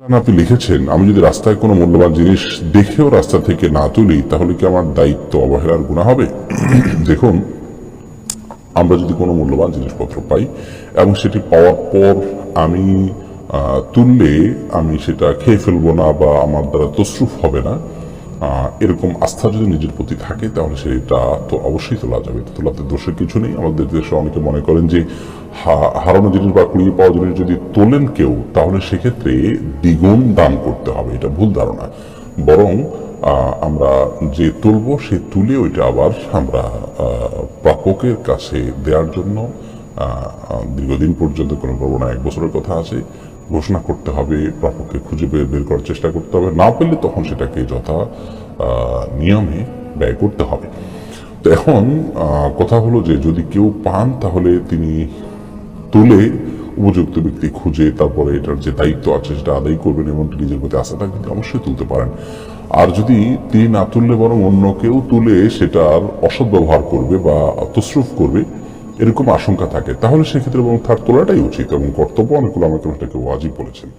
আপনি লিখেছেন, আমি যদি রাস্তায় কোনো মূল্যবান জিনিস দেখেও রাস্তা থেকে না তুলি, তাহলে কি আমার দায়িত্ব অবহেলার গুণা হবে? দেখুন, আমরা যদি কোনো মূল্যবান জিনিসপত্র পাই, এবং সেটি পাওয়ার পর আমি তুললে আমি সেটা খেয়ে ফেলব না বা আমার দ্বারা তসরুফ হবে না এরকম আস্থা যদি নিজের প্রতি থাকে, তাহলে সেটা তো অবশ্যই তোলা যাবে। তোলাতে দোষের কিছু নেই। আমাদের দেশে অনেকে মনে করেন যে হারানো জিনিস বা কুড়িয়ে পাওয়া জিনিস যদি তোলেন কেউ, তাহলে সেক্ষেত্রে দ্বিগুণ দান করতে হবে। এটা ভুল ধারণা। বরং আমরা যে তুলব, সে তুলে ওইটা আবার আমরা প্রাপকের কাছে দেওয়ার জন্য দীর্ঘদিন পর্যন্ত কোনো করব না, এক বছরের কথা আছে। ঘোষণা করতে হবে প্রাপককে খুঁজে বের বের করার চেষ্টা করতে হবে। না পেলে তখন সেটাকে যথা নিয়মে ব্যয় করতে হবে। তো এখন কথা হলো যে যদি কেউ পান, তাহলে তিনি তুলে উপযুক্ত ব্যক্তি খুঁজে, তারপরে এটার যে দায়িত্ব আছে সেটা আদায় করবেন এবং নিজের প্রতি আশাটা কিন্তু অবশ্যই তুলতে পারেন। আর যদি তিনি না তুললে বরং অন্য কেউ তুলে সেটার অসৎ ব্যবহার করবে বা তসরুফ করবে এরকম আশঙ্কা থাকে, তাহলে সেক্ষেত্রে এবং তার তোলাটাই উচিত এবং কর্তব্য। অনেকগুলো আমাকে এটাকে ওয়াজিব বলেছেন।